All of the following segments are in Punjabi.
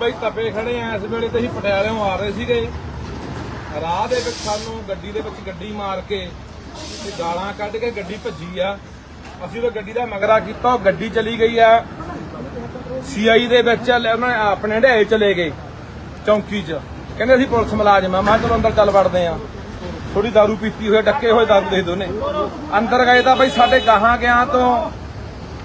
ਬਈ ਤੱਪੇ ਖੜੇ ਆ, ਇਸ ਵੇਲੇ ਤੇ ਅਸੀਂ ਪਟਿਆਲਿਓਂ ਆ ਰਹੇ ਸੀਗੇ। ਰਾਹ ਦੇ ਵਿੱਚ ਸਾਨੂੰ ਗੱਡੀ ਦੇ ਵਿੱਚ ਗੱਡੀ ਮਾਰ ਕੇ ਤੇ ਗਾਲਾਂ ਕੱਢ ਕੇ ਗੱਡੀ ਭੱਜੀ ਆ। ਅਸੀਂ ਉਹ ਗੱਡੀ ਦਾ ਮਗਰਾ ਕੀਤਾ, ਉਹ ਗੱਡੀ ਚਲੀ ਗਈ ਆ। ਸੀਆਈ ਦੇ ਵਿੱਚ ਉਹਨਾਂ ਆਪਣੇ ਢੇਏ ਚਲੇ ਗਏ, ਚੌਂਕੀ 'ਚ। ਕਹਿੰਦੇ ਅਸੀਂ ਪੁਲਿਸ ਮੁਲਾਜ਼ਮ ਆ, ਮੈਂ ਕਿਹਾ ਚਲੋ ਅੰਦਰ ਚੱਲ ਵੜਦੇ ਆ। ਥੋੜੀ ਦਾਰੂ ਪੀਤੀ ਹੋਏ ਡੱਕੇ ਹੋਏ ਦਾਰੂ ਦੇ ਦੋਨੇ। ਅੰਦਰ ਗਏ ਤਾਂ ਬਈ ਸਾਡੇ ਗਾਹਾਂ ਗਿਆ ਤੋਂ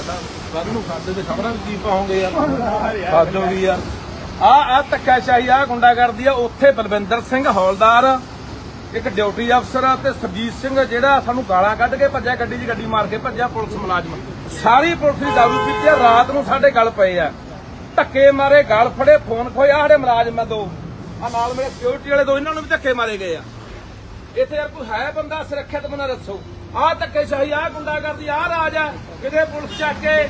ਇਹ ਸਾਡਾ। ਕੱਲ ਨੂੰ ਸਾਡੇ ਤੇ ਖਬਰਾਂ ਕੀ ਪਾਉਂਗੇ ਯਾਰ। ਸਾਜੋ ਵੀ ਯਾਰ। ਆ ਆ ਧੱਕਾਸ਼ਾਹੀ ਆ ਗੁੰਡਾ ਕਰਦੀ ਆ। ਉੱਥੇ ਬਲਵਿੰਦਰ ਸਿੰਘ ਹੌਲਦਾਰ, ਇੱਕ ਡਿਊਟੀ ਅਫਸਰ ਤੇ ਸਰਜੀਤ ਸਿੰਘ ਜਿਹੜਾ ਸਾਨੂੰ ਗਾਲਾਂ ਕੱਢ ਕੇ ਭੱਜਿਆ, ਗੱਡੀ 'ਚ ਗੱਡੀ ਮਾਰ ਕੇ ਭੱਜਿਆ ਪੁਲਿਸ ਮੁਲਾਜ਼ਮ। ਸਾਰੀ ਪੁਲਿਸ ਦੀ ਦਾਰੂ ਪੀਤੀ ਆ। ਰਾਤ ਨੂੰ ਸਾਡੇ ਗਲ ਪਏ ਆ। ਧੱਕੇ ਮਾਰੇ, ਗਲ ਫੜੇ, ਫੋਨ ਖੋਇਆ ਸਾਡੇ ਮੁਲਾਜ਼ਮ ਆ ਦੋ। ਆ ਨਾਲ ਮੇਰੇ ਸਿਕਿਉਰਿਟੀ ਵਾਲੇ ਦੋ, ਇਹਨਾਂ ਨੂੰ ਵੀ ਧੱਕੇ ਮਾਰੇ ਗਏ ਆ। ਇੱਥੇ ਯਾਰ ਕੋਈ ਹੈ ਬੰਦਾ ਸੁਰੱਖਿਅਤ ਬੰਦਾ ਦੱਸੋ। ਆਹ ਧੱਕੇਸ਼ਾਹੀ ਆਹ ਗੁੰਡਾ ਕਰਦੀ ਆਹ ਰਾਜ ਆ। ਕਿਤੇ ਪੁਲਿਸ ਚੱਕ ਕੇ,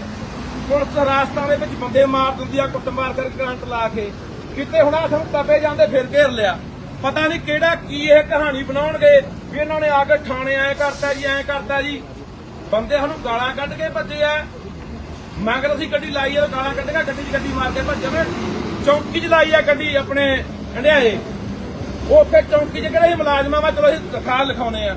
ਪੁਲਿਸ ਰਾਸਤਾਂ ਦੇ ਵਿੱਚ ਬੰਦੇ ਮਾਰ ਦਿੰਦੀ ਆ, ਕੁੱਟਮਾਰ ਕਰਕੇ ਕਰੰਟ ਲਾ ਕੇ। ਕਿਤੇ ਹੁਣ ਆ ਸਾਨੂੰ ਤਪੇ ਜਾਂਦੇ ਫਿਰ ਘੇਰ ਲਿਆ। ਪਤਾ ਨਹੀਂ ਕਿਹੜਾ ਕੀ ਇਹ ਕਹਾਣੀ ਬਣਾਉਣਗੇ, ਵੀ ਇਹਨਾਂ ਨੇ ਆ ਕੇ ਥਾਣੇ ਐ ਕਰਤਾ ਜੀ, ਐ ਕਰਤਾ ਜੀ। ਬੰਦੇ ਸਾਨੂੰ ਗਾਲਾਂ ਕੱਢ ਕੇ ਭੱਜੇ ਆ। ਮਗਰ ਅਸੀਂ ਗੱਡੀ ਲਾਈ ਆ, ਗਾਲਾਂ ਕੱਢ ਕੇ ਗੱਡੀ 'ਚ ਗੱਡੀ ਮਾਰ ਕੇ ਭੱਜੇ ਨੇ। ਚੌਂਕੀ 'ਚ ਲਾਈ ਆ ਗੱਡੀ ਆਪਣੇ ਹੰਡਿਆਏ ਉੱਥੇ ਚੌਂਕੀ 'ਚ ਕਿਹੜੇ ਸੀ ਮੁਲਾਜ਼ਮਾਂ ਵਾ? ਚਲੋ ਅਸੀਂ ਦਿਖਾ ਲਿਖਾਉਨੇ ਆ।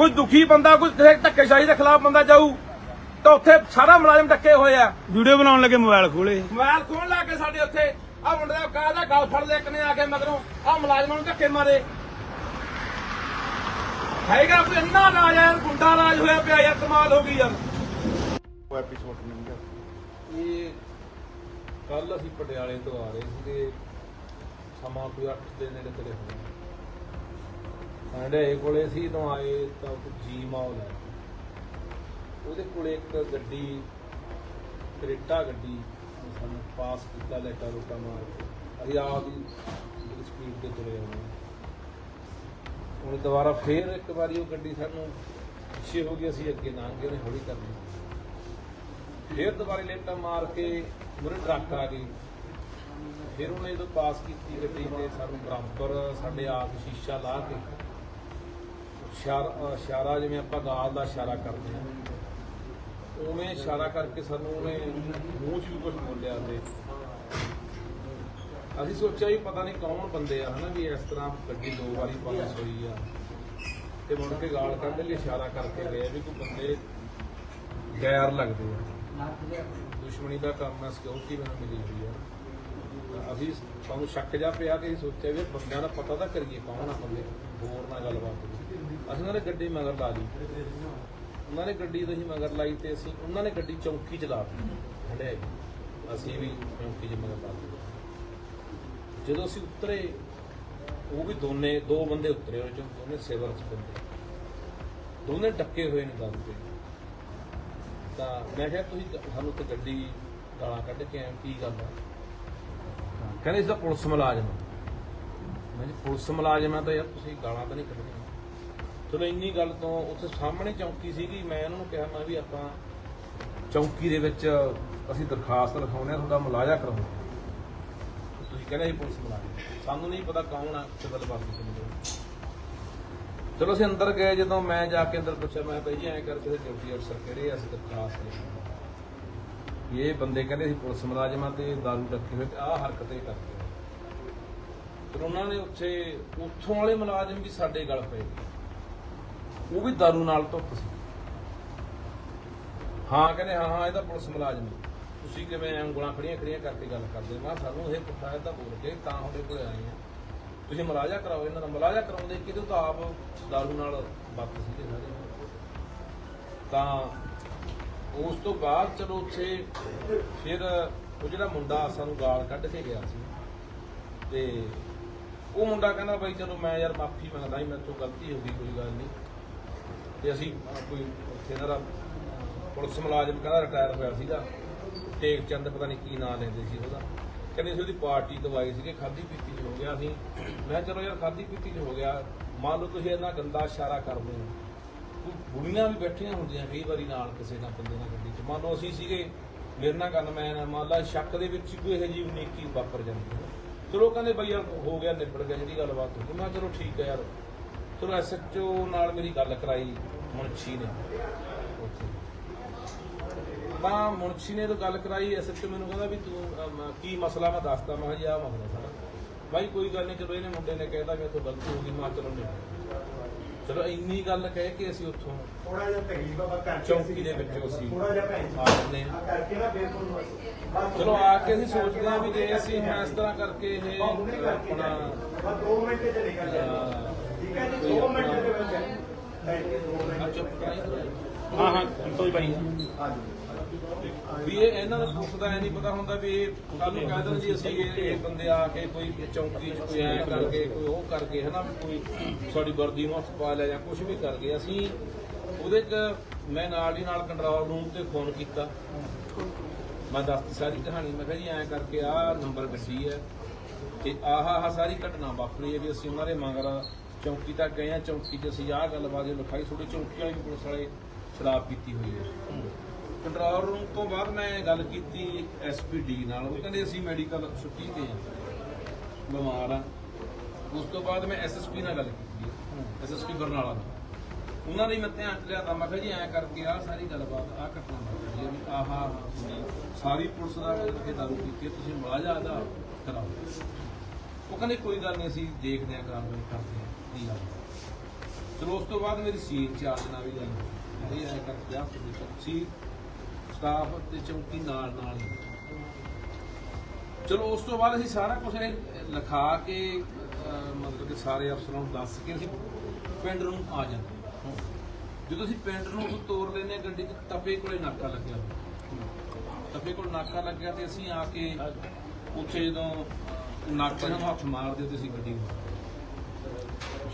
ਕੋਈ ਦੁਖੀ ਬੰਦਾ ਕੋਈ ਕਿਸੇ ਧੱਕੇਸ਼ਾਹੀ ਦੇ ਖਿਲਾਫ ਬੰਦਾ ਜਾਊ ਤਾਂ ਉੱਥੇ ਸਾਰਾ ਮੁਲਾਜ਼ਮ ਡੱਕੇ ਹੋਏ ਆ। ਵੀਡੀਓ ਬਣਾਉਣ ਲੱਗੇ ਮੋਬਾਈਲ ਖੋਲੇ ਮੋਬਾਈਲ ਖੋਲ ਲਾ ਕੇ ਸਾਡੇ ਉੱਥੇ। ਆ ਮੁੰਡੇ ਦਾ ਕਾਹ ਦਾ ਗਲ ਫੜ ਲਿਆ ਕਿਨੇ ਆ ਕੇ ਮਗਰੋਂ। ਆ ਮੁਲਾਜ਼ਮਾਂ ਨੂੰ ਧੱਕੇ ਮਾਰੇ। ਹੈਗਾ ਕੋਈ ਇੰਨਾ ਰਾਜ ਯਾਰ ਗੁੰਡਾ ਰਾਜ ਹੋਇਆ ਪਿਆ ਯਾਰ ਕਮਾਲ ਹੋ ਗਈ ਯਾਰ। ਉਹ ਐਪੀਸੋਡ ਨਹੀਂ ਇਹ ਕੱਲ ਅਸੀਂ ਪਟਿਆਲੇ ਤੋਂ ਆ ਰਹੇ ਸੀਗੇ। ਸਮਾਂ ਕੋਈ 8 ਦੇ ਨੇੜੇ ਤੇੜੇ ਹੋਣਾ। ਸਾਡੇ ਕੋਲੇ ਸੀ ਤੋਂ ਆਏ ਤਾਂ ਕੋਈ ਜੀ ਮਾਹੌਲ ਹੈ। ਉਹਦੇ ਕੋਲੇ ਇੱਕ ਗੱਡੀ, ਕਰੇਟਾ ਗੱਡੀ, ਸਾਨੂੰ ਪਾਸ ਕੀਤਾ ਲੈਟਾ ਰੋਟਾ ਮਾਰ ਕੇ। ਅਸੀਂ ਆਪ ਦੀ ਸਪੀਡ ਤੇ ਤੁਰੇ ਆਉਂਦੇ ਹੁਣ ਦੁਬਾਰਾ ਫੇਰ ਇੱਕ ਵਾਰੀ ਉਹ ਗੱਡੀ ਸਾਨੂੰ ਪਿੱਛੇ ਹੋ ਗਈ, ਅਸੀਂ ਅੱਗੇ ਲੰਘ ਗਏ, ਉਹਨੇ ਹੌਲੀ ਕਰ ਲਈ। ਫੇਰ ਦੁਬਾਰੇ ਲੇਟਾ ਮਾਰ ਕੇ ਮੁਰੇ ਟਰੱਕ ਆ ਗਈ। ਫਿਰ ਉਹਨੇ ਜਦੋਂ ਪਾਸ ਕੀਤੀ ਗੱਡੀ ਤੇ ਸਾਨੂੰ ਬਰਾਬਰ ਸਾਡੇ ਆਪ ਸ਼ੀਸ਼ਾ ਲਾ ਕੇ ਇਸ਼ਾਰਾ ਇਸ਼ਾਰਾ ਜਿਵੇਂ ਆਪਾਂ ਗਾਲ ਦਾ ਇਸ਼ਾਰਾ ਕਰਦੇ ਹਾਂ। ਉਵੇਂ ਇਸ਼ਾਰਾ ਕਰਕੇ ਸਾਨੂੰ ਉਹਨੇ ਮੂੰਹ 'ਚ ਵੀ ਕੁਝ ਬੋਲਿਆ ਤੇ ਅਸੀਂ ਸੋਚਿਆ ਵੀ ਪਤਾ ਨਹੀਂ ਕੌਣ ਬੰਦੇ ਆ, ਹਨਾ, ਵੀ ਇਸ ਤਰ੍ਹਾਂ ਗੱਡੀ ਦੋ ਵਾਰੀ ਪਾਸ ਹੋਈ ਆ। ਤੇ ਮੁੜ ਕੇ ਗਾਲ ਕੱਢ ਲਈ ਇਸ਼ਾਰਾ ਕਰਕੇ ਗਏ ਵੀ ਕੋਈ ਬੰਦੇ ਗੈਰ ਲੱਗਦੇ ਆ। ਦੁਸ਼ਮਣੀ ਦਾ ਕੰਮ ਹੈ ਸਿਕਿਉਰਿਟੀ ਮੈਨੂੰ ਮਿਲੀ ਹੋਈ ਆ। ਅਸੀਂ ਸਾਨੂੰ ਸ਼ੱਕ ਜਾ ਪਿਆ ਕਿ ਅਸੀਂ ਸੋਚਿਆ ਵੀ ਬੰਦਿਆਂ ਦਾ ਪਤਾ ਤਾਂ ਕਰੀਏ ਕੌਣ ਆ ਬੰਦੇ, ਹੋਰ ਨਾਲ ਗੱਲਬਾਤ ਕਰੀਏ। ਅਸੀਂ ਉਹਨਾਂ ਨੇ ਗੱਡੀ ਮਗਰ ਲਾ ਲਈ। ਉਹਨਾਂ ਨੇ ਗੱਡੀ ਤੋਂ ਹੀ ਮਗਰ ਲਾਈ ਤੇ ਅਸੀਂ ਉਹਨਾਂ ਨੇ ਗੱਡੀ ਚੌਂਕੀ ਚ ਲਾ ਦਿੱਤੀ। ਹੰਡਿਆਈ ਅਸੀਂ ਵੀ ਚੌਂਕੀ ਚ ਮਗਰ ਲਾ ਦਿੱਤੀ। ਜਦੋਂ ਅਸੀਂ ਉਤਰੇ, ਉਹ ਵੀ ਦੋਨੇ, ਦੋ ਬੰਦੇ ਉਤਰੇ ਉਹ ਚੋਂ, ਦੋਨੇ ਸਿਵਲ ਚ ਬੰਦੇ। ਦੋਨੇ ਡੱਕੇ ਹੋਏ ਨੇ ਦਾਰੂ ਤੇ। ਤਾਂ ਮੈਂ ਕਿਹਾ, ਤੁਸੀਂ ਸਾਨੂੰ ਤੇ ਗੱਡੀ ਗਾਲਾਂ ਕੱਢ ਕੇ ਆਏ ਕੀ ਗੱਲ ਆ? ਕਹਿੰਦੇ, ਇਸ ਦਾ ਪੁਲਿਸ ਮੁਲਾਜ਼ਮ ਆ। ਮੈਂ ਜੀ ਪੁਲਿਸ ਮੁਲਾਜ਼ਮ ਆ ਤਾਂ ਯਾਰ ਤੁਸੀਂ ਗਾਲਾਂ ਤਾਂ ਨਹੀਂ ਕੱਢਣੀਆਂ। ਚਲੋ ਇੰਨੀ ਗੱਲ ਤੋਂ ਉੱਥੇ ਸਾਹਮਣੇ ਚੌਂਕੀ ਸੀਗੀ, ਮੈਂ ਉਹਨਾਂ ਨੂੰ ਕਿਹਾ, ਮੈਂ ਵੀ ਆਪਾਂ ਚੌਂਕੀ ਦੇ ਵਿੱਚ ਅਸੀਂ ਦਰਖਾਸਤ ਲਿਖਾਉਣੇ ਆ, ਤੁਹਾਡਾ ਮੁਲਾਜ਼ਾ ਕਰਾਉਣਾ ਤੁਸੀਂ ਕਹਿੰਦੇ ਸੀ ਪੁਲਿਸ ਮੁਲਾਜ਼ਮ। ਸਾਨੂੰ ਨਹੀਂ ਪਤਾ ਕੌਣ ਆ ਸਿਵਲ ਵਰਦੀ ਦੇ ਚਲੋ ਅਸੀਂ ਅੰਦਰ ਗਏ, ਜਦੋਂ ਮੈਂ ਜਾ ਕੇ ਅੰਦਰ ਪੁੱਛਿਆ, ਮੈਂ ਭਾਈ ਜੀ, ਐਂ ਕਰਕੇ ਡਿਊਟੀ ਅਫਸਰ ਕਿਹੜੇ ਆ, ਅਸੀਂ ਦਰਖਾਸਤ ਲਿਖਾਉਣੀ ਇਹ ਬੰਦੇ ਕਹਿੰਦੇ ਸੀ ਪੁਲਿਸ ਮੁਲਾਜ਼ਮਾਂ ਤੇ ਦਾਰੂ ਰੱਖੇ ਹੋਏ ਤੇ ਆਹ ਹਰਕਤਾਂ ਹੀ ਕਰਦੇ ਆ। ਉਹਨਾਂ ਨੇ ਉੱਥੇ, ਉੱਥੋਂ ਵਾਲੇ ਮੁਲਾਜ਼ਮ ਵੀ ਸਾਡੇ ਗਲ ਪਏ। ਉਹ ਵੀ ਦਾਰੂ ਨਾਲ ਧੁੱਪ ਸੀ। ਹਾਂ, ਕਹਿੰਦੇ, ਹਾਂ ਹਾਂ, ਇਹਦਾ ਪੁਲਿਸ ਮੁਲਾਜ਼ਮ ਹੈ। ਤੁਸੀਂ ਕਿਵੇਂ ਐਂ ਉਂਗਲਾਂ ਖੜੀਆਂ ਖੜੀਆਂ ਕਰਕੇ ਗੱਲ ਕਰਦੇ? ਹੋ? ਮੈਂ ਕਿਹਾ, ਸਾਨੂੰ ਇਹ ਪੁੱਛਾ ਇਹਦਾ ਬੋਲ ਕੇ ਤਾਂ ਤੁਹਾਡੇ ਕੋਲ ਆਏ ਆ। ਤੁਸੀਂ ਮਲਾਜਾ ਕਰਾਓ, ਇਹਨਾਂ ਦਾ ਮਲਾਜਾ ਕਰਾਉਂਦੇ ਕਿਤੇ ਤਾਂ ਆਪ ਦਾਰੂ ਨਾਲ ਬੱਤ ਸੀਗੇ ਸਾਰੇ। ਤਾਂ ਉਸ ਤੋਂ ਬਾਅਦ ਚਲੋ ਉੱਥੇ ਫਿਰ ਉਹ ਜਿਹੜਾ ਮੁੰਡਾ ਸਾਨੂੰ ਗਾਲ ਕੱਢ ਕੇ ਗਿਆ ਸੀ ਤੇ ਉਹ ਮੁੰਡਾ ਕਹਿੰਦਾ, ਬਾਈ ਚਲੋ ਮੈਂ ਯਾਰ ਮਾਫੀ ਮੰਗਦਾ ਹੀ ਮੇਰੇ ਤੋਂ ਗਲਤੀ ਹੋ ਗਈ, ਕੋਈ ਗੱਲ ਨਹੀਂ। ਤੇ ਅਸੀਂ, ਕੋਈ ਉੱਥੇ ਇਹਨਾਂ ਦਾ ਪੁਲਿਸ ਮੁਲਾਜ਼ਮ ਕਹਿੰਦਾ ਰਿਟਾਇਰ ਹੋਇਆ ਸੀਗਾ ਟੇਕ ਚੰਦ ਪਤਾ ਨਹੀਂ ਕੀ ਨਾਂ ਲੈਂਦੇ ਸੀ ਉਹਦਾ। ਕਹਿੰਦੇ ਸੀ ਉਹਦੀ ਪਾਰਟੀ ਦਵਾਈ ਸੀਗੇ ਖਾਦੀ ਪੀਤੀ ਚ ਹੋ ਗਿਆ ਸੀ। ਮੈਂ ਕਿਹਾ ਚਲੋ ਯਾਰ ਖਾਦੀ ਪੀਤੀ ਚ ਹੋ ਗਿਆ, ਮੰਨ ਲਓ ਤੁਸੀਂ ਇੰਨਾ ਗੰਦਾ ਇਸ਼ਾਰਾ ਕਰਦੇ ਹੋ। ਕੋਈ ਬੁੜੀਆਂ ਵੀ ਬੈਠੀਆਂ ਹੁੰਦੀਆਂ ਕਈ ਵਾਰੀ ਨਾਲ ਕਿਸੇ ਨਾਲ, ਬੰਦੇ ਨਾਲ ਗੱਡੀ 'ਚ। ਮੰਨ ਲਓ ਅਸੀਂ ਸੀਗੇ, ਮੇਰੇ ਨਾਲ ਗੱਲ ਮੈਂ ਮੰਨ ਲਾ ਸ਼ੱਕ ਦੇ ਵਿੱਚ ਕੋਈ ਇਹੋ ਜਿਹੀ ਉਨੀਕੀ ਵਾਪਰ ਜਾਂਦੀ ਹੈ। ਚਲੋ ਕਹਿੰਦੇ ਬਈ ਯਾਰ ਹੋ ਗਿਆ, ਨਿਬੜ ਗਿਆ ਜਿਹੜੀ ਗੱਲਬਾਤ ਹੋ ਗਈ। ਮੈਂ ਕਿਹਾ ਚਲੋ ਠੀਕ ਹੈ ਯਾਰ ਚਲੋ ਐਸਐਚਓ ਨਾਲ ਮੇਰੀ ਗੱਲ ਕਰਾਈ ਮੁਨਸ਼ੀ ਨੇ। ਤਾਂ ਮੁਨਸ਼ੀ ਨੇ ਤਾਂ ਗੱਲ ਕਰਾਈ ਐਸਐਚਓ ਮੈਨੂੰ ਕਹਿੰਦਾ ਵੀ ਤੂੰ ਅਮ, ਕੀ ਮਸਲਾ ਮੈਂ ਦੱਸਦਾ ਮੈਂ ਕਿਹਾ ਜੀ ਆਹ ਮਸਲਾ ਸਾਡਾ। ਬਾਈ ਕੋਈ ਗੱਲ ਨਹੀਂ ਚਲੋ ਇਹਨੇ ਮੁੰਡੇ ਨੇ ਕਹਿਤਾ ਵੀ ਇੱਥੋਂ ਗਲਤੀ ਹੋ ਗਈ ਮੈਂ ਕਿਹਾ ਚਲੋ ਨਹੀਂ। ਚਲੋ ਇੰਨੀ ਗੱਲ ਕਹਿ ਕੇ ਅਸੀਂ ਉੱਥੋਂ ਥੋੜਾ ਜਿਹਾ ਤਕਲੀਫ ਆ ਕਰਕੇ ਚੌਂਕੀ ਦੇ ਵਿੱਚ ਅਸੀਂ ਥੋੜਾ ਜਿਹਾ ਭੈਣ ਆ ਜਾਂਦੇ ਹਾਂ। ਆ ਕਰਕੇ ਨਾ ਫਿਰ ਤੁਹਾਨੂੰ ਬਸ ਚਲੋ ਆ ਕੇ ਅਸੀਂ ਸੋਚਦੇ ਹਾਂ ਵੀ ਜੇ ਅਸੀਂ ਹੁਣ ਇਸ ਤਰ੍ਹਾਂ ਕਰਕੇ ਇਹ ਆਪਣਾ ਬਸ 2 ਮਿੰਟ ਚ ਨਿਕਲ ਠੀਕ ਹਾਂ ਹਾਂ ਕੋਈ ਬਾਈ ਵੀ ਇਹ ਇਹਨਾਂ ਦਾ ਪੁਲਿਸ ਦਾ ਨਹੀਂ ਪਤਾ ਹੁੰਦਾ ਵੀ ਕੱਲ ਨੂੰ ਕਹਿ ਦੇਣ ਜੀ ਅਸੀਂ ਇਹ ਇਹ ਬੰਦੇ ਆ ਕੇ ਕੋਈ ਚੌਂਕੀ 'ਚ ਕੋਈ ਐ ਕਰਕੇ, ਕੋਈ ਉਹ ਕਰਕੇ, ਹਨਾ, ਵੀ ਕੋਈ ਸਾਡੀ ਵਰਦੀ ਨੂੰ ਹੱਥ ਪਾ ਲਿਆ ਜਾਂ ਕੁਝ ਵੀ ਕਰ ਅਸੀਂ ਉਹਦੇ 'ਚ ਮੈਂ ਨਾਲ ਹੀ ਨਾਲ ਕੰਟਰੋਲ ਰੂਮ ਤੇ ਫੋਨ ਕੀਤਾ। ਮੈਂ ਦੱਸਤੀ ਸਾਰੀ ਕਹਾਣੀ, ਮੈਂ ਕਿਹਾ ਜੀ ਐ ਕਰਕੇ ਆਹ ਨੰਬਰ ਗੱਡੀ ਹੈ। ਤੇ ਆਹ ਆਹ ਸਾਰੀ ਘਟਨਾ ਵਾਪਰੀ ਹੈ ਵੀ ਅਸੀਂ ਉਹਨਾਂ ਦੇ ਮਗਰ ਚੌਂਕੀ ਤੱਕ ਗਏ ਆ, ਚੌਂਕੀ 'ਚ ਅਸੀਂ ਆਹ ਗੱਲਬਾਤ ਇਹ ਲਿਖਾਈ ਤੁਹਾਡੀ ਚੌਂਕੀ ਵਾਲੀ ਪੁਲਿਸ ਵਾਲੇ ਸ਼ਰਾਬ ਪੀਤੀ ਹੋਈ ਹੈ। ਕੰਟਰੋਲ ਰੂਮ ਤੋਂ ਬਾਅਦ ਮੈਂ ਗੱਲ ਕੀਤੀ ਐਸਪੀਡੀ ਨਾਲ, ਉਹ ਕਹਿੰਦੇ ਅਸੀਂ ਮੈਡੀਕਲ ਛੁੱਟੀ ਤੇ ਆ, ਬਿਮਾਰ ਆ। ਉਸ ਤੋਂ ਬਾਅਦ ਮੈਂ ਐਸਐਸਪੀ ਨਾਲ ਗੱਲ ਕੀਤੀ ਐਸਐਸਪੀ ਬਰਨਾਲਾ ਨਾਲ ਉਹਨਾਂ ਨੇ ਮੈਂ ਧਿਆਨ ਚ ਲਿਆ ਤਾਂ ਮੈਂ ਕਿਹਾ ਜੀ ਐਂ ਕਰਕੇ ਆ ਸਾਰੀ ਗੱਲਬਾਤ ਆ ਘਟਨਾ ਵਾਪਰੀ ਹੈ ਵੀ ਆਹ ਆਹ ਹੋਈ। ਸਾਰੀ ਪੁਲਿਸ ਦਾ ਕਿ ਦਾਰੂ ਪੀਤੀ ਤੁਸੀਂ ਮੁਲਾਜ਼ਾ ਦਾ ਕਰਾਓ ਉਹ ਕਹਿੰਦੇ ਕੋਈ ਗੱਲ ਨਹੀਂ, ਅਸੀਂ ਦੇਖਦੇ ਹਾਂ ਕਾਰਵਾਈ ਕਰਦੇ ਹਾਂ। ਕੀ ਗੱਲ ਚਲੋ ਉਸ ਤੋਂ ਬਾਅਦ ਮੇਰੀ ਸੀਟ ਚਾਰਜ ਨਾਲ ਵੀ ਗੱਲ ਹੋਈ ਇਹ ਐਂ ਕਰਕੇ ਆ ਸੀ ਸਟਾਫ ਤੇ ਚੌਕੀ ਨਾਲ ਨਾਲ ਹੀ। ਚਲੋ ਉਸ ਤੋਂ ਬਾਅਦ ਅਸੀਂ ਸਾਰਾ ਕੁਝ ਲਿਖਾ ਕੇ ਅਹ, ਮਤਲਬ ਕਿ ਸਾਰੇ ਅਫਸਰਾਂ ਨੂੰ ਦੱਸ ਕੇ ਅਸੀਂ ਪਿੰਡ ਨੂੰ ਆ ਜਾਂਦੇ ਹਾਂ। ਜਦੋਂ ਅਸੀਂ ਪਿੰਡ ਨੂੰ ਉਹ ਤੋਰ ਲੈਨੇ ਗੱਡੀ ਤੇ ਤਪੇ ਕੋਲੇ ਨਾਕਾ ਲੱਗਿਆ। ਤਪੇ ਕੋਲ ਨਾਕਾ ਲੱਗਿਆ ਤੇ ਅਸੀਂ ਆ ਕੇ ਉੱਥੇ ਜਦੋਂ ਨਾਕੇ ਨੂੰ ਹੱਥ ਮਾਰਦੇ ਤੇ ਅਸੀਂ ਗੱਡੀ ਨੂੰ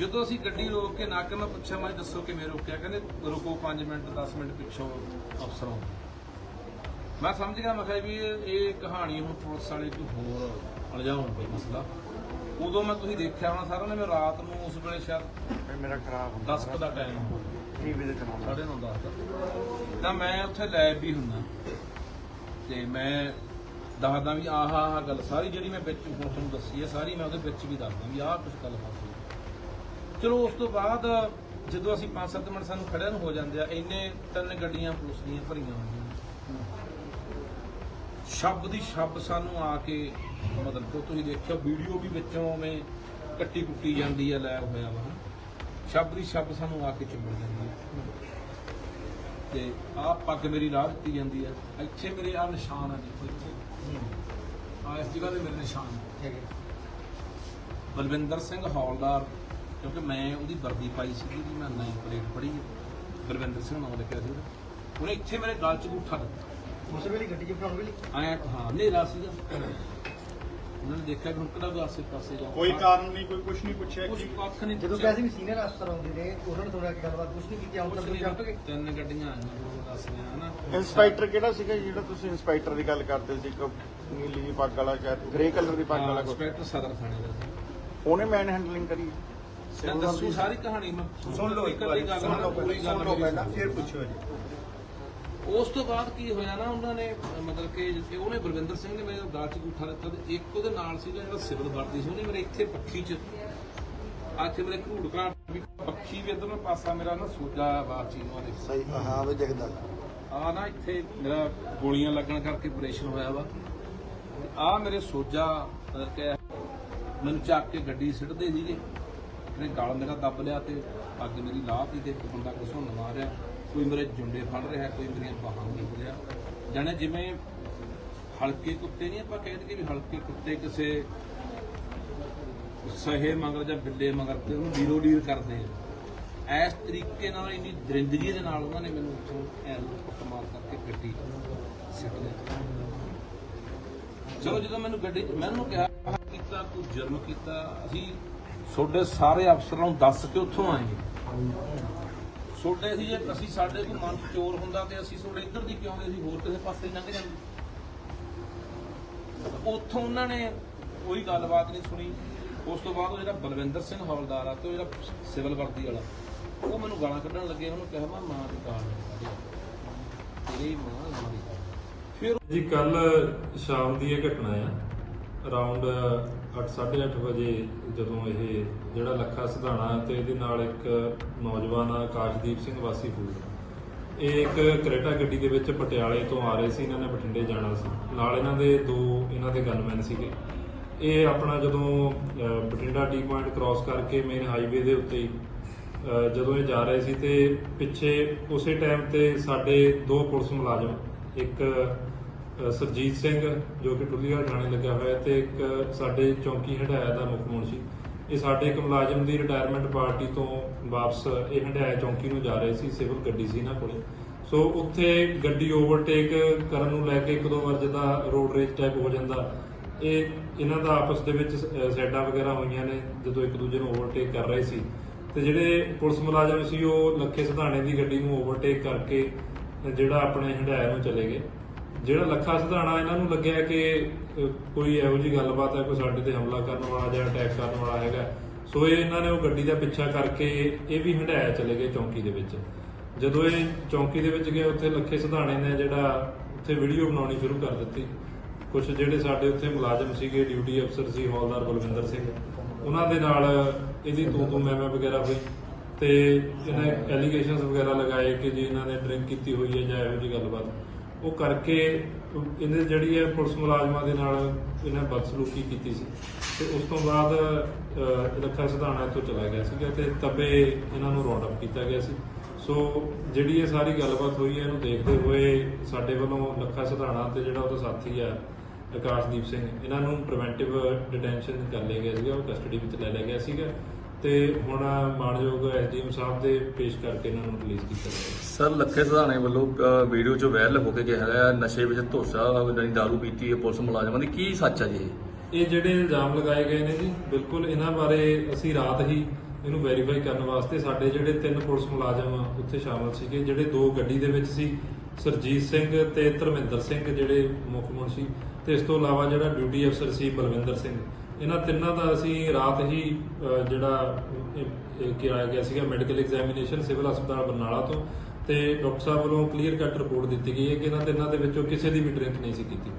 ਜਦੋਂ ਅਸੀਂ ਗੱਡੀ ਰੋਕ ਕੇ ਨਾਕੇ ਮੈਂ ਪੁੱਛਿਆ ਮੈਂ ਦੱਸੋ ਕਿਵੇਂ ਰੋਕਿਆ? ਕਹਿੰਦੇ ਰੁਕੋ 5 ਮਿੰਟ 10 ਮਿੰਟ ਪਿੱਛੋਂ ਅਫਸਰ ਆਉਂਦੇ। ਮੈਂ ਸਮਝ ਗਿਆ ਮੈਂ ਕਿਹਾ ਵੀ ਇਹ ਕਹਾਣੀ ਹੁਣ ਪੁਲਿਸ ਵਾਲੇ ਕੋਈ ਹੋਰ ਅਲਝਾਉਣ ਕੋਈ ਮਸਲਾ। ਉਦੋਂ ਮੈਂ ਤੁਸੀਂ ਦੇਖਿਆ ਹੋਣਾ ਸਾਰਿਆਂ ਨੇ ਮੈਂ ਰਾਤ ਨੂੰ ਉਸ ਵੇਲੇ ਸ਼ਾਇਦ ਮੇਰਾ ਖਰਾਬ 10 ਕੁ ਦਾ ਟਾਈਮ ਟੀਵੀ ਦੇ ਚਲਾਉਂਦਾ ਸਾਢੇ ਨੌ ਦਸ ਦਾ। ਤਾਂ ਮੈਂ ਉੱਥੇ ਲੈਬ ਵੀ ਹੁੰਦਾ। ਤੇ ਮੈਂ ਦੱਸਦਾ ਵੀ ਆਹ ਆਹ ਗੱਲ ਸਾਰੀ ਜਿਹੜੀ ਮੈਂ ਵਿੱਚ ਹੁਣ ਤੁਹਾਨੂੰ ਦੱਸੀ ਹੈ ਸਾਰੀ ਮੈਂ ਉਹਦੇ ਵਿੱਚ ਵੀ ਦੱਸਦਾ ਵੀ ਆਹ ਕੁਝ ਗੱਲ ਹੋਈ। ਚਲੋ ਉਸ ਤੋਂ ਬਾਅਦ ਜਦੋਂ ਅਸੀਂ 5-7 ਮਿੰਟ ਸਾਨੂੰ ਖੜਿਆਂ ਨੂੰ ਹੋ ਜਾਂਦੇ ਆ ਇੰਨੇ ਤਿੰਨ ਗੱਡੀਆਂ ਪੁਲਿਸ ਦੀਆਂ ਭਰੀਆਂ ਹੁੰਦੀਆਂ ਸ਼ਬਦ ਦੀ ਸ਼ਬਦ ਸਾਨੂੰ ਆ ਕੇ ਮਤਲਬ ਕਿ ਤੁਸੀਂ ਦੇਖਿਓ ਵੀਡੀਓ ਵੀ ਵਿੱਚੋਂ ਉਵੇਂ ਕੱਟੀ ਕੁੱਟੀ ਜਾਂਦੀ ਹੈ ਲੈ ਹੋਇਆ ਵਾ। ਸ਼ਬਦ ਦੀ ਸ਼ਬਦ ਸਾਨੂੰ ਆ ਕੇ ਚਿੰਬੜ ਜਾਂਦੀ ਹੈ ਤੇ ਆਹ ਪੱਗ ਮੇਰੀ ਲਾਹ ਦਿੱਤੀ ਜਾਂਦੀ ਹੈ ਇੱਥੇ ਮੇਰੇ ਆ ਨਿਸ਼ਾਨ ਆ ਦੇਖੋ ਇੱਥੇ। ਆ ਇਸ ਜਗ੍ਹਾ ਤੇ ਮੇਰੇ ਨਿਸ਼ਾਨ ਆ। ਬਲਵਿੰਦਰ ਸਿੰਘ ਹੌਲਦਾਰ ਕਿਉਂਕਿ ਮੈਂ ਉਹਦੀ ਵਰਦੀ ਪਾਈ ਸੀ ਜੀ ਮੈਂ ਨਾਈ ਪਲੇਟ ਪੜੀ ਬਲਵਿੰਦਰ ਸਿੰਘ ਨਾਮ ਲਿਖਿਆ ਸੀ ਉਹਦਾ। ਉਹਨੇ ਇੱਥੇ ਮੇਰੇ ਗਲ 'ਚ ਅੰਗੂਠਾ ਦਿੱਤਾ। ਉਸ ਵੇਲੇ ਗੱਡੀ ਚ ਬਣਾਉਣ ਵੇਲੇ? ਆਇਆ ਹਾਂ ਹਨੇਰਾ ਸੀਗਾ। ਉਹਨਾਂ ਨੇ ਦੇਖਿਆ ਕਿ ਹੁਣ ਕਿਹੜਾ ਵੀ ਆਸੇ ਪਾਸੇ ਜਾ ਕੋਈ ਕਾਰਨ ਨਹੀਂ ਕੋਈ ਕੁਝ ਨਹੀਂ ਪੁੱਛਿਆ ਕੁਝ ਕਿ ਕੱਖ ਨਹੀਂ ਜਦੋਂ। ਕਹਿੰਦੇ ਵੀ ਸੀਨੀਅਰ ਅਫਸਰ ਆਉਂਦੇ ਨੇ ਉਹਨਾਂ ਨੇ ਤੁਹਾਡਾ ਗੱਲਬਾਤ ਕੁਝ ਨਹੀਂ ਕੀਤੀ ਆਉਂ ਕੁਛ ਤੱਕ ਨਹੀਂ ਜੰਪ ਗਏ ਤਿੰਨ ਗੱਡੀਆਂ ਆਈਆਂ ਉਹ ਦੱਸ ਰਿਹਾ ਹਨਾ। ਇੰਸਪੈਕਟਰ ਕਿਹੜਾ ਸੀਗਾ ਜਿਹੜਾ ਤੁਸੀਂ ਇੰਸਪੈਕਟਰ ਦੀ ਗੱਲ ਕਰਦੇ ਸੀ ਇੱਕ ਨੀਲੀ ਜਿਹੀ ਪੱਗ ਵਾਲਾ ਸ਼ਾਇਦ ਗ੍ਰੇ ਕਲਰ ਦੀ ਪੱਗ ਵਾਲਾ ਕੋਈ? ਇੰਸਪੈਕਟਰ ਸਦਰ ਥਾਣੇ ਦਾ ਸੀ। ਉਹਨੇ ਮੈਨ ਹੈਂਡਲਿੰਗ ਕਰੀ ਮੈਂ ਦੱਸੂ ਸਾਰੀ ਕਹਾਣੀ ਮੈਂ। ਸੁਣ ਲਓ ਇੱਕ ਵਾਰੀ ਗੱਲ ਸੁਣ ਲਓ ਪੂਰੀ ਗੱਲ ਸੁਣ ਲਓ ਮੇਰੀ ਪਹਿਲਾਂ ਸੁਣੋ। ਫਿਰ ਪੁੱਛੋ ਜੀ। ਉਸ ਤੋਂ ਬਾਅਦ ਕੀ ਹੋਇਆ ਨਾ ਉਹਨਾਂ ਨੇ ਮਤਲਬ ਕਿ ਕਿ ਉਹਨੇ ਬਲਵਿੰਦਰ ਸਿੰਘ ਨੇ ਮੇਰੇ ਗਾਲ 'ਚ ਗੁੱਠਾ ਦਿੱਤਾ ਤੇ ਇੱਕ ਉਹਦੇ ਨਾਲ ਸੀਗਾ ਜਿਹੜਾ ਸਿਵਲ ਵਰਦੀ ਸੀ ਉਹਨੇ ਮੇਰੇ ਇੱਥੇ ਪੱਖੀ 'ਚ। ਆ ਇੱਥੇ ਮੇਰੇ ਘੂੜ ਘਾਟ ਵੀ ਪੱਖੀ ਵੀ ਇਧਰੋਂ ਪਾਸਾ ਮੇਰਾ ਨਾ ਸੋਜਾ ਬਾਤ ਚੀਜ਼ ਨੂੰ ਦੇਖ ਸਹੀ ਹਾਂ ਵੀ ਦਿਖਦਾ। ਆ ਨਾ ਇੱਥੇ ਮੇਰਾ ਗੋਲੀਆਂ ਲੱਗਣ ਕਰਕੇ ਆਪਰੇਸ਼ਨ ਹੋਇਆ ਵਾ। ਆ ਮੇਰੇ ਸੋਜਾ ਮਤਲਬ ਕਿ ਮੈਨੂੰ ਚੱਕ ਕੇ ਗੱਡੀ ਸਿੱਟਦੇ ਸੀਗੇ। ਇਹਨੇ ਗਲ ਮੇਰਾ ਦੱਬ ਲਿਆ ਤੇ ਅੱਗ ਮੇਰੀ ਲਾਹ ਤੀ ਤੇ ਇੱਕ ਬੰਦਾ ਘਸੁੰਨ ਮਾਰਿਆ। ਕੋਈ ਮੇਰੇ ਜੁੰਡੇ ਫੜ ਰਿਹਾ, ਕੋਈ ਮੇਰੀਆਂ ਬਾਹਾਂ ਨੂੰ ਰਿਹਾ। ਜਾਣੇ ਜਿਵੇਂ ਹਲਕੇ ਕੁੱਤੇ ਨਹੀਂ ਆਪਾਂ ਕਹਿ ਦਈਏ ਵੀ ਹਲਕੇ ਕੁੱਤੇ ਕਿਸੇ ਸਹੇ ਮਗਰ ਜਾਂ ਬਿੱਲੇ ਮਗਰ ਤੇ ਉਹਨੂੰ ਲੀਰੋ ਡੀਲ ਕਰਦੇ ਆ। ਇਸ ਤਰੀਕੇ ਨਾਲ ਇੰਨੀ ਦਰਿੰਦਗੀ ਦੇ ਨਾਲ ਉਹਨਾਂ ਨੇ ਮੈਨੂੰ ਉੱਥੋਂ ਐਨ ਕਮਾਲ ਕਰਕੇ ਗੱਡੀ ਸਿੱਟ ਲਿਆ। ਚਲੋ ਜਦੋਂ ਮੈਨੂੰ ਗੱਡੀ ਮੈਂ ਉਹਨੂੰ ਕਿਹਾ, ਕੀਤਾ, ਤੂੰ ਜੁਰਮ ਕੀਤਾ, ਅਸੀਂ ਤੁਹਾਡੇ ਸਾਰੇ ਅਫਸਰਾਂ ਨੂੰ ਦੱਸ ਕੇ ਉੱਥੋਂ ਆਏ ਛੋਟੇ ਸੀ ਜੇ ਅਸੀਂ ਸਾਡੇ ਕੋਈ ਮਨ 'ਚ ਚੋਰ ਹੁੰਦਾ ਤੇ ਅਸੀਂ ਤੁਹਾਡੇ ਇੱਧਰ ਦੀ ਕਿਉਂ ਆਉਂਦੇ ਸੀ ਹੋਰ ਕਿਸੇ ਪਾਸੇ ਲੰਘ ਜਾਂਦੇ। ਉੱਥੋਂ ਉਹਨਾਂ ਨੇ ਕੋਈ ਗੱਲਬਾਤ ਨਹੀਂ ਸੁਣੀ। ਉਸ ਤੋਂ ਬਾਅਦ ਉਹ ਜਿਹੜਾ ਬਲਵਿੰਦਰ ਸਿੰਘ ਹੌਲਦਾਰ ਆ ਤੇ ਉਹ ਜਿਹੜਾ ਸਿਵਲ ਵਰਦੀ ਵਾਲਾ, ਉਹ ਮੈਨੂੰ ਗਾਲਾਂ ਕੱਢਣ ਲੱਗੇ। ਉਹਨੂੰ ਕਿਹਾ, ਮੈਂ ਮਾਂ ਦੀ ਗਾਲ ਤੇਰੀ ਮਾਂ ਦੀ ਫਿਰ ਜੀ ਕੱਲ ਸ਼ਾਮ ਦੀ ਇਹ ਘਟਨਾ ਆ। ਅਰਾਊਂਡ 8:30 ਵਜੇ ਜਦੋਂ ਇਹ ਜਿਹੜਾ ਲੱਖਾ ਸਿਧਾਣਾ ਤੇ ਇਹਦੇ ਨਾਲ ਇੱਕ ਨੌਜਵਾਨ ਆਕਾਸ਼ਦੀਪ ਸਿੰਘ ਵਾਸੀ ਫੂਲ ਇਹ ਇੱਕ ਕਰੇਟਾ ਗੱਡੀ ਦੇ ਵਿੱਚ ਪਟਿਆਲੇ ਤੋਂ ਆ ਰਹੇ ਸੀ, ਇਹਨਾਂ ਨੇ ਬਠਿੰਡੇ ਜਾਣਾ ਸੀ। ਨਾਲ ਇਹਨਾਂ ਦੇ ਦੋ ਇਹਨਾਂ ਦੇ ਗਨਮੈਨ ਸੀਗੇ। ਇਹ ਆਪਣਾ ਜਦੋਂ ਬਠਿੰਡਾ ਟੀ ਪੁਆਇੰਟ ਕ੍ਰਾਸ ਕਰਕੇ ਮੇਨ ਹਾਈਵੇ ਦੇ ਉੱਤੇ ਹੀ ਜਦੋਂ ਇਹ ਜਾ ਰਹੇ ਸੀ ਤੇ ਪਿੱਛੇ ਉਸੇ ਟਾਈਮ ਤੇ ਸਾਡੇ ਦੋ ਪੁਲਿਸ ਮੁਲਾਜ਼ਮ, ਇੱਕ ਸਰਜੀਤ ਸਿੰਘ ਜੋ ਕਿ ਟੁੱਲੀਵਾਲ ਥਾਣੇ ਲੱਗਿਆ ਹੋਇਆ ਤੇ ਇੱਕ ਸਾਡੇ ਚੌਂਕੀ ਹੰਡਾਇਆ ਦਾ ਮੁੱਖ ਮੁਨਸ਼ੀ ਇਹ ਸਾਡੇ ਇੱਕ ਮੁਲਾਜ਼ਮ ਦੀ ਰਿਟਾਇਰਮੈਂਟ ਪਾਰਟੀ ਤੋਂ ਵਾਪਸ ਇਹ ਹੰਡਾਇਆ ਚੌਂਕੀ ਨੂੰ ਜਾ ਰਹੇ ਸੀ ਸਿਵਲ ਗੱਡੀ ਸੀ ਇਹਨਾਂ ਕੋਲੇ। ਸੋ ਉੱਥੇ ਗੱਡੀ ਓਵਰਟੇਕ ਕਰਨ ਨੂੰ ਲੈ ਕੇ ਇੱਕ ਦੋ ਵਾਰ ਜਿੱਦਾਂ ਰੋਡ ਰੇਜ ਟਾਈਪ ਹੋ ਜਾਂਦਾ ਇਹ ਇਹਨਾਂ ਦਾ ਆਪਸ ਦੇ ਵਿੱਚ ਅਹ, ਵਗੈਰਾ ਹੋਈਆਂ ਨੇ ਜਦੋਂ ਇੱਕ ਦੂਜੇ ਨੂੰ ਓਵਰਟੇਕ ਕਰ ਰਹੇ ਸੀ। ਤੇ ਜਿਹੜੇ ਪੁਲਿਸ ਮੁਲਾਜ਼ਮ ਸੀ ਉਹ ਲੱਖੇ ਸਿਧਾਣੇ ਦੀ ਗੱਡੀ ਨੂੰ ਓਵਰਟੇਕ ਕਰਕੇ ਜਿਹੜਾ ਆਪਣੇ ਹੰਡਾਇਆ ਨੂੰ ਚਲੇ ਗਏ। ਜਿਹੜਾ ਲੱਖਾ ਸਿਧਾਣਾ ਇਹਨਾਂ ਨੂੰ ਲੱਗਿਆ ਕਿ ਕੋਈ ਇਹੋ ਜੀ ਗੱਲਬਾਤ ਹੈ, ਕੋਈ ਸਾਡੇ ਤੇ ਹਮਲਾ ਕਰਨ ਵਾਲਾ ਜਾਂ ਅਟੈਕ ਕਰਨ ਵਾਲਾ ਹੈਗਾ। ਸੋ ਇਹ ਇਹਨਾਂ ਨੇ ਉਹ ਗੱਡੀ ਦਾ ਪਿੱਛਾ ਕਰਕੇ ਇਹ ਵੀ ਹੰਡਾਇਆ ਚਲੇ ਗਏ ਚੌਂਕੀ ਦੇ ਵਿੱਚ। ਜਦੋਂ ਇਹ ਚੌਂਕੀ ਦੇ ਵਿੱਚ ਗਏ, ਉੱਥੇ ਲੱਖੇ ਸਿਧਾਣੇ ਨੇ ਜਿਹੜਾ ਉੱਥੇ ਵੀਡੀਓ ਬਣਾਉਣੀ ਸ਼ੁਰੂ ਕਰ ਦਿੱਤੀ। ਕੁਝ ਜਿਹੜੇ ਸਾਡੇ ਉੱਥੇ ਮੁਲਾਜ਼ਮ ਸੀਗੇ, ਡਿਊਟੀ ਅਫਸਰ ਸੀ, ਹੌਲਦਾਰ ਬਲਵਿੰਦਰ ਸਿੰਘ, ਉਹਨਾਂ ਦੇ ਨਾਲ ਇਹਦੀ ਤੂੰ ਤੂੰ, ਮੈਂ ਮੈਂ ਵਗੈਰਾ ਹੋਈ। ਤੇ ਇਹਨਾਂ ਐਲੀਗੇਸ਼ਨਸ ਵਗੈਰਾ ਲਗਾਏ ਕਿ ਜੀ ਇਹਨਾਂ ਨੇ ਡਰਿੰਕ ਕੀਤੀ ਹੋਈ ਹੈ ਜਾਂ ਇਹੋ ਜੀ ਗੱਲਬਾਤ। ਉਹ ਕਰਕੇ ਇਹਨੇ ਜਿਹੜੀ ਹੈ ਪੁਲਿਸ ਮੁਲਾਜ਼ਮਾਂ ਦੇ ਨਾਲ ਇਹਨਾਂ ਬਦਸਲੂਕੀ ਕੀਤੀ ਸੀ। ਤੇ ਉਸ ਤੋਂ ਬਾਅਦ ਅਹ, ਲੱਖਾ ਸਿਧਾਣਾ ਇੱਥੋਂ ਚਲਾ ਗਿਆ ਸੀਗਾ ਤੇ ਤਬੇ ਇਹਨਾਂ ਨੂੰ ਰੌਂਡ ਅਪ ਕੀਤਾ ਗਿਆ ਸੀ। ਸੋ ਜਿਹੜੀ ਇਹ ਸਾਰੀ ਗੱਲਬਾਤ ਹੋਈ ਹੈ ਇਹਨੂੰ ਦੇਖਦੇ ਹੋਏ ਸਾਡੇ ਵੱਲੋਂ ਲੱਖਾ ਸਿਧਾਣਾ ਤੇ ਜਿਹੜਾ ਉਹਦਾ ਸਾਥੀ ਆ ਆਕਾਸ਼ਦੀਪ ਸਿੰਘ ਇਹਨਾਂ ਨੂੰ ਪ੍ਰੀਵੈਂਟਿਵ ਡਿਟੈਂਸ਼ਨ ਕਰ ਲਿਆ ਗਿਆ ਸੀਗਾ ਉਹ ਕਸਟਡੀ ਵਿੱਚ ਲੈ ਲਿਆ ਗਿਆ ਸੀਗਾ। ਤੇ ਹੁਣ ਮਾਨਯੋਗ ਐਸਡੀਐਮ ਸਾਹਿਬ ਦੇ ਪੇਸ਼ ਕਰਕੇ ਇਹਨਾਂ ਨੂੰ ਰਿਲੀਜ਼ ਕੀਤਾ ਜਾਏਗਾ ਸਰ ਲੱਖੇ ਸਧਾਣੇ ਵੱਲੋਂ ਵੀਡੀਓ 'ਚ ਵਾਇਰਲ ਹੋ ਕੇ ਕਿਹਾ ਗਿਆ ਨਸ਼ੇ ਵਿੱਚ ਧੋਸਾ ਨਹੀਂ ਦਾਰੂ ਪੀਤੀ ਹੈ ਪੁਲਿਸ ਮੁਲਾਜ਼ਮਾਂ ਦੀ। ਕੀ ਸੱਚ ਹੈ ਜੀ ਇਹ? ਇਹ ਜਿਹੜੇ ਇਲਜ਼ਾਮ ਲਗਾਏ ਗਏ ਨੇ ਜੀ ਬਿਲਕੁਲ ਇਹਨਾਂ ਬਾਰੇ ਅਸੀਂ ਰਾਤ ਹੀ ਇਹਨੂੰ ਵੈਰੀਫਾਈ ਕਰਨ ਵਾਸਤੇ ਸਾਡੇ ਜਿਹੜੇ ਤਿੰਨ ਪੁਲਿਸ ਮੁਲਾਜ਼ਮ ਉੱਥੇ ਸ਼ਾਮਲ ਸੀਗੇ ਜਿਹੜੇ ਦੋ ਗੱਡੀ ਦੇ ਵਿੱਚ ਸੀ ਸਰਜੀਤ ਸਿੰਘ ਤੇ ਧਰਮਿੰਦਰ ਸਿੰਘ ਜਿਹੜੇ ਮੁੱਖ ਮੁਨਸ਼ੀ। ਤੇ ਇਸ ਤੋਂ ਇਲਾਵਾ ਜਿਹੜਾ ਡਿਊਟੀ ਅਫਸਰ ਸੀ ਬਲਵਿੰਦਰ ਸਿੰਘ। ਇਹਨਾਂ ਤਿੰਨਾਂ ਦਾ ਅਸੀਂ ਰਾਤ ਹੀ ਜਿਹੜਾ ਇਹ- ਕਿਹਾ ਗਿਆ ਸੀਗਾ ਮੈਡੀਕਲ ਐਗਜ਼ਾਮੀਨੇਸ਼ਨ ਸਿਵਲ ਹਸਪਤਾਲ ਬਰਨਾਲਾ ਤੋਂ ਤੇ ਡਾਕਟਰ ਸਾਹਿਬ ਵੱਲੋਂ ਕਲੀਅਰ ਕੱਟ ਰਿਪੋਰਟ ਦਿੱਤੀ ਗਈ ਹੈ ਕਿ ਇਹਨਾਂ ਤਿੰਨਾਂ ਦੇ ਵਿੱਚੋਂ ਕਿਸੇ ਦੀ ਵੀ ਡਰਿੰਕ ਨਹੀਂ ਸੀ ਕੀਤੀ।